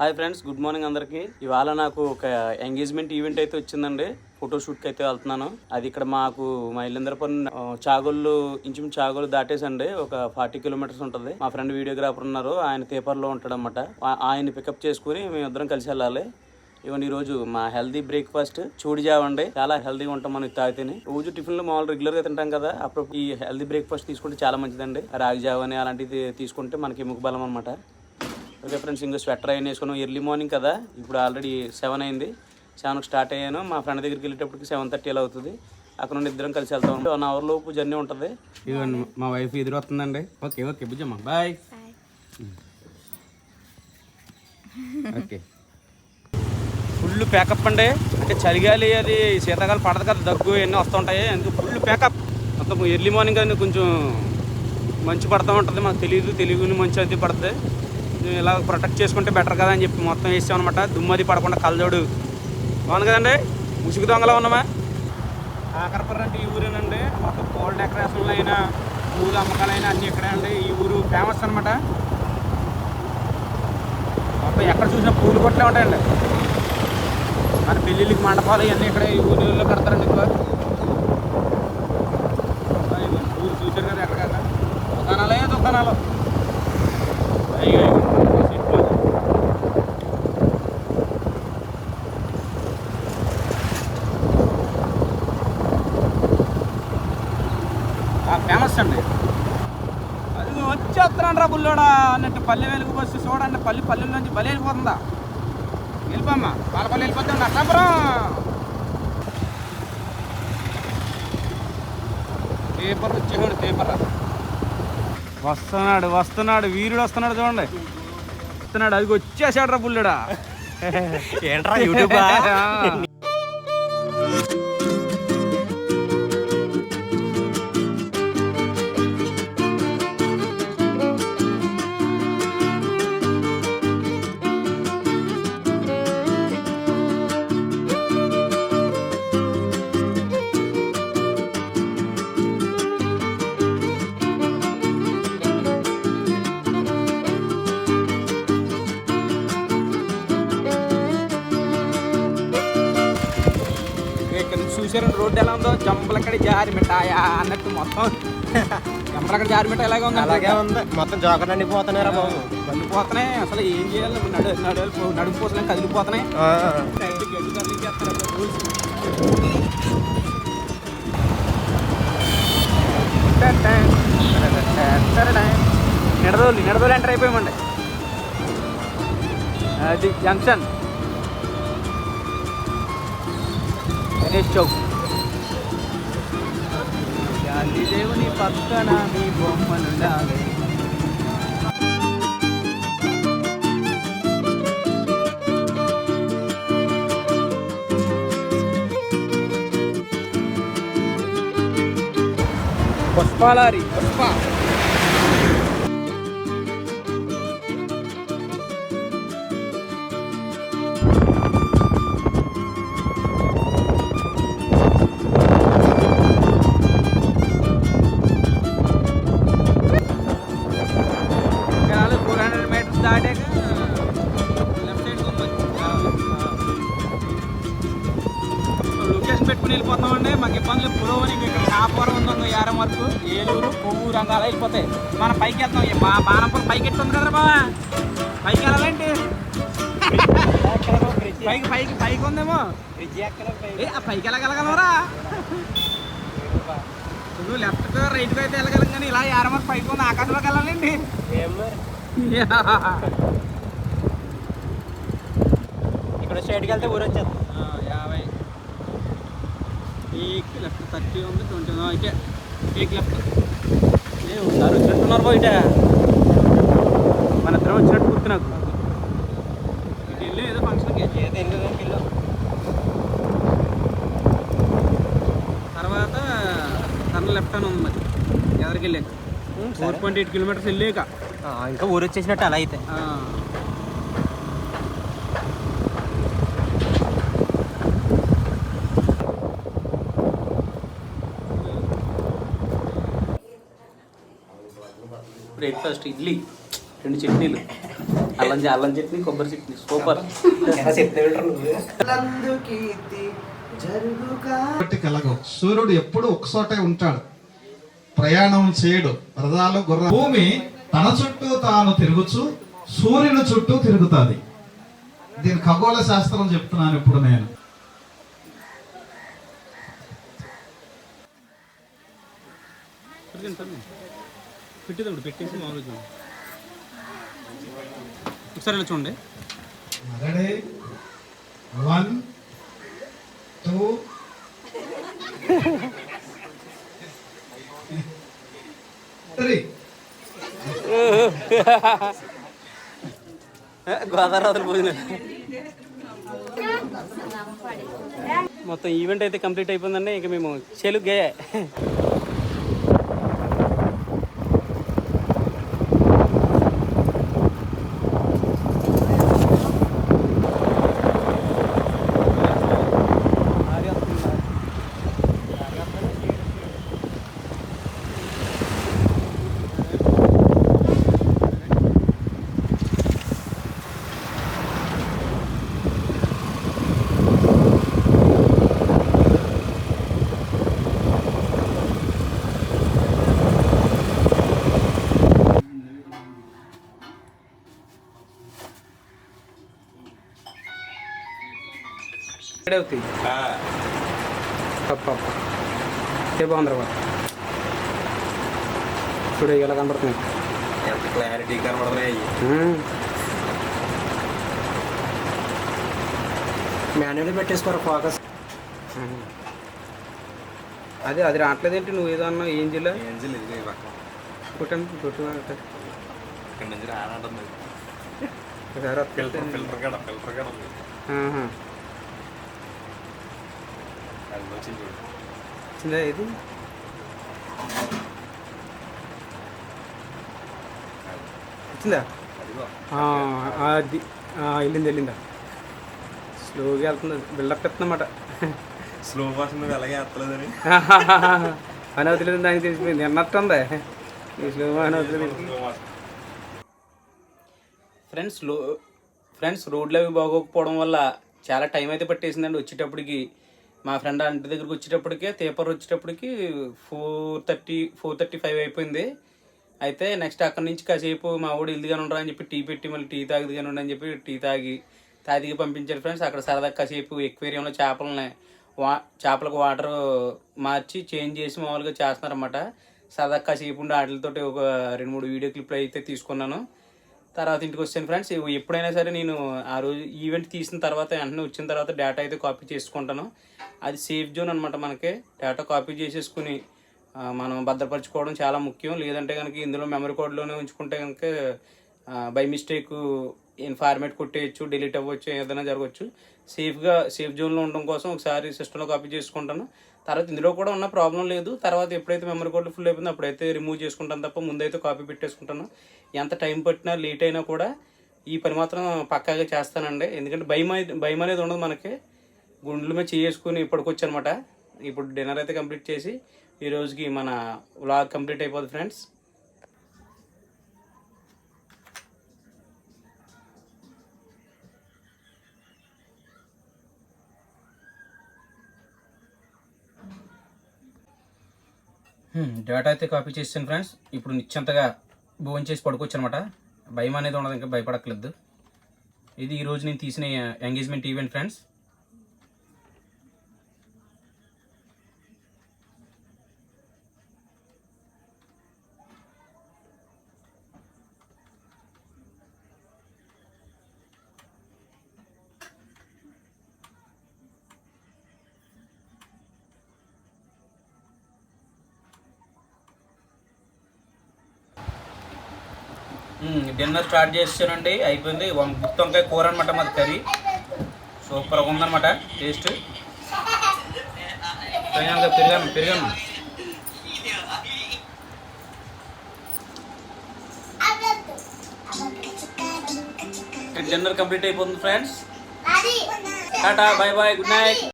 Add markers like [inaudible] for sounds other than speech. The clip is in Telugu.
హాయ్ ఫ్రెండ్స్ గుడ్ మార్నింగ్ అందరికీ. ఇవాళ నాకు ఒక ఎంగేజ్మెంట్ ఈవెంట్ అయితే వచ్చిందండి. ఫోటోషూట్కి అయితే వెళ్తున్నాను. అది ఇక్కడ మాకు మా ఇల్లందరపల్లి చాగోళ్ళు ఇంచుమించు చాగోళ్ళు దాటేసండి. ఒక ఫార్టీ కిలోమీటర్స్ ఉంటుంది. మా ఫ్రెండ్ వీడియోగ్రాఫర్ ఉన్నారు. ఆయన పేపర్లో ఉంటాడు అనమాట పికప్ చేసుకుని మేము ఇద్దరం కలిసి వెళ్ళాలి. ఇవన్నీ ఈరోజు మా హెల్దీ బ్రేక్ఫాస్ట్. చూడి జావండి. చాలా హెల్దీగా ఉంటాం మనం తాగితేనే. రోజు టిఫిన్లు మామూలు రెగ్యులర్గా తింటాం కదా. అప్పుడు ఈ హెల్దీ బ్రేక్ఫాస్ట్ తీసుకుంటే చాలా మంచిదండి. రాగి జావ అని అలాంటిది తీసుకుంటే మనకి ఎముక బలం అనమాట ఓకే ఫ్రెండ్స్ ఇంకా స్వెటర్ అయిన వేసుకున్నాం. ఎర్లీ మార్నింగ్ కదా ఇప్పుడు ఆల్రెడీ సెవెన్ అయింది. సెవెన్కి స్టార్ట్ అయ్యాను. మా ఫ్రెండ్ దగ్గరికి వెళ్ళేటప్పటికి సెవెన్ థర్టీ అలా అవుతుంది. అక్కడ నుండి ఇద్దరం కలిసి వెళ్తాం వన్ అవర్ లోపు జర్నీ ఉంటుంది. ఇదిగోండి మా వైఫ్ ఎదురు వస్తుందండి okay okay Bujjamma bye okay full packup అండి. అంటే చలిగాలి అది శీతాకాలం పడదు కదా దగ్గు ఇవన్నీ వస్తుంటాయి అందుకు ఫుల్ ప్యాకప్ మొత్తం ఎర్లీ మార్నింగ్ అని కొంచెం మంచు పడుతూ ఉంటుంది. మాకు తెలియదు తెలియని మంచు అది పడుతుంది ఇలా ప్రొటెక్ట్ చేసుకుంటే బెటర్ కదా అని చెప్పి మొత్తం వేసామన్నమాట. అనమాట దుమ్మది పడకుండా కలదోడు బాగుంది కదండి? ముసుగు దొంగలో ఉన్నామా? ఆకరపురం అంటే ఈ ఊరేనండి. మొత్తం పూల డెకరేషన్లు అయినా పూల అమ్మకాలైనా అన్నీ ఇక్కడే అండి. ఈ ఊరు ఫేమస్ అనమాట మొత్తం ఎక్కడ చూసినా పూలు కొట్లే ఉంటాయండి. మన పెళ్ళిళ్ళకి మండపాలు ఇవన్నీ ఇక్కడే ఈ ఊరిలో కడతారండి ఎక్కువ. ఊరు చూశారు కదా ఎక్కడ దుకాణాలే దుకాణాలు. ఫేమస్ అండి. అది వచ్చేస్తున్నాడు రా బుల్లోడా అన్నట్టు పల్లె వెలుగు బస్సు చూడండి పల్లె పల్లెల నుంచి బలి వెళ్ళిపోతుందా? వెళ్ళిపోమ్మా పాలపల్లి వెళ్ళిపోతాం నర్సాపురం పేపర్ వచ్చేవాడు పేపర్. వస్తున్నాడు వస్తున్నాడు వీరుడు వస్తున్నాడు చూడండి. వస్తున్నాడు అది వచ్చేసాడు రా బుల్లుడా. ఏంట్రా యూట్యూబ్? చూసారండి రోడ్డు ఎలా ఉందో జంపలక్కడ జారి మిఠాయా అన్నట్టు మొత్తం. జంపలక్కడ జారి మిఠాయి ఎలాగే ఉంది అలాగే ఉంది. మొత్తం జోకర్ పోతున్నారా బాబు. కదిలిపోతున్నాయి అసలు ఏం చేయాలి? నడు నడు నడిపోతున్నాయి కదిలిపోతున్నాయి. గడ్డి కదిలించేస్తారు. నిడదోలు నిడదోలు ఎంటర్ అయిపోయామండి. అది జంక్షన్. గణేష్ చౌక్ గాంధీ దేవుని పక్కన మీ బొమ్మలుండాలి పుష్పాలారి పుష్ప పైకి వెళ్తాం ఈ బా బాణపల్లి పైకి ఎట్టుంది కదా బావా. పైకి వెళ్ళాలంటే పైకి పైకి పైకి ఉందేమో ఏ, ఆ పైకి వెళ్ళగలగలవరా నువ్వు లెఫ్ట్ రైట్ అయితే వెళ్ళగలం కానీ ఇలా యారం వరకు పైకి ఉంది ఆకాశంలోకి వెళ్ళాలండి. ఇక్కడ స్ట్రైట్కి వెళ్తే ఊరు వచ్చేది. యాభై. ఏక్ లెఫ్ట్ థర్టీ ఉంది ట్వంటీ అయితే ఏక్ లెఫ్ట్. వచ్చినట్టున్నారు బయట. మన ఇద్దరం వచ్చినట్టు గుర్తు నాకు. ఏదో ఫంక్షన్కి ఏదో తర్వాత టర్న్ లెఫ్ట్ అని ఉంది మరి. ఎదరికి వెళ్ళాక? ఫోర్ పాయింట్ ఎయిట్ కిలోమీటర్స్ వెళ్ళాక. ఇంకా ఊరు వచ్చేసినట్టు అలా అయితే. బ్రేక్ఫాస్ట్ ఇడ్లీ రెండు చట్నీలు. అల్లం అల్లం చట్నీ కొబ్బరి చట్నీ. సూపర్. కలగవు సూర్యుడు ఎప్పుడు ఒకచోటే ఉంటాడు. ప్రయాణం చేయడు. రథాలు గుర్ర భూమి తన చుట్టూ తాను తిరుగుచు సూర్యుని చుట్టూ తిరుగుతుంది. దీని ఖగోళ శాస్త్రం చెప్తున్నాను ఇప్పుడు నేను. పెట్టేదండి పెట్టేసి మామూలు చూడండి ఒకసారి ఇలా చూడండి. Ready? One two. Three. Godavari భోజనం మొత్తం ఈవెంట్ అయితే కంప్లీట్ అయిపోయిందండి ఇంకా మేము చెలుగే అవుతాయి పప్ప ఏ బాగుంది రా ఇప్పుడు ఇలా కనబడుతుంది ఎంత క్లారిటీ కనబడుతున్నాయి. మాన్యువల్ పెట్టేసుకోరు ఫోకస్ అదే అది రావట్లేదేంటి నువ్వు ఏదో అన్నావు ఏం జిల్లా ఏంజిల్ ఇది ఈ పక్కన కొట్టండి కొట్టు ఇక్కడ నుంచి రానంటుంది. ఫిల్టర్ ఫిల్టర్ కడ ఫిల్టర్ కడ వచ్చింది? ఇది అది. వెళ్ళింది వెళ్ళిందా? స్లోగా వెళ్తుంది బిల్డప్ ఎత్తున్నమాట. స్లో మోషన్ అలాగే ఎత్తలేదని. [laughs] అని వదిలేదు దానికి తెలిసిపోయింది. అన్నట్టుందే ఈ స్లో వదిలేదు ఫ్రెండ్స్లో ఫ్రెండ్స్ రోడ్లు అవి బాగోకపోవడం వల్ల చాలా టైం అయితే పట్టేసిందండి. వచ్చేటప్పటికి మా ఫ్రెండ్ అంటి దగ్గరికి వచ్చేటప్పటికే తేపర్ వచ్చేటప్పటికి four thirty four thirty five అయిపోయింది. అయితే నెక్స్ట్ అక్కడి నుంచి కాసేపు మా ఊడు ఇల్లుగానే ఉండరా అని చెప్పి టీ పెట్టి మళ్ళీ టీ తాగుదుగానే ఉండని చెప్పి టీ తాగి తాగికి పంపించారు ఫ్రెండ్స్. అక్కడ సరదా కాసేపు ఎక్వేరియంలో చేపలని వా చేపలకు వాటర్ మార్చి చేంజ్ చేసి మామూలుగా చేస్తున్నారన్నమాట. సరదా కాసేపు ఉండి వాటితోటి ఒక రెండు మూడు వీడియో క్లిప్లు అయితే తీసుకున్నాను. తర్వాత ఇంటికి వచ్చాను ఫ్రెండ్స్. ఇవి ఎప్పుడైనా సరే నేను ఆ రోజు ఈవెంట్ తీసిన తర్వాత వెంటనే వచ్చిన తర్వాత డేటా అయితే కాపీ చేసుకుంటాను. అది సేఫ్ జోన్ అనమాట మనకి. డేటా కాపీ చేసేసుకుని మనం భద్రపరచుకోవడం చాలా ముఖ్యం. లేదంటే కనుక ఇందులో మెమరీ కోడ్లోనే ఉంచుకుంటే కనుక బై మిస్టేక్ ఫార్మేట్ కొట్టేయచ్చు డిలీట్ అవ్వచ్చు ఏదైనా జరగవచ్చు సేఫ్గా సేఫ్ జోన్లో ఉండడం కోసం ఒకసారి సిస్టంలో కాపీ చేసుకుంటాను. తర్వాత ఇందులో కూడా ఉన్న ప్రాబ్లం లేదు. తర్వాత ఎప్పుడైతే మెమరీ కార్డు ఫుల్ అయిపోయిందో అప్పుడైతే రిమూవ్ చేసుకుంటాను తప్ప ముందైతే కాపీ పెట్టేసుకుంటాను. ఎంత టైం పట్టినా లేట్ అయినా కూడా ఈ పని మాత్రం పక్కాగా చేస్తానండి. ఎందుకంటే భయం భయం అనేది ఉండదు మనకి. గుండెల మీద చేసుకుని ఇప్పటికొచ్చు అనమాట ఇప్పుడు డిన్నర్ అయితే కంప్లీట్ చేసి ఈ రోజుకి మన వ్లాగ్ కంప్లీట్ అయిపోద్ది ఫ్రెండ్స్ డేటా అయితే కాపీ చేసాను ఫ్రెండ్స్. ఇప్పుడు నిశ్చంతగా భోజనం చేసి పడుకోవచ్చు అనమాట భయం అనేది ఉండదు ఇంకా భయపడక్కర్లేదు. ఇది ఈరోజు నేను తీసిన engagement event friends. Dinner start చేసానండి అయిపోయింది. గుత్తి వంకాయ కూర అనమాట మాది కర్రీ. సూపర్గా ఉందన్నమాట టేస్ట్. పెరిగాను పెరిగాను పెరిగాను. డిన్నర్ కంప్లీట్ అయిపోతుంది friends. Tata bye bye good night.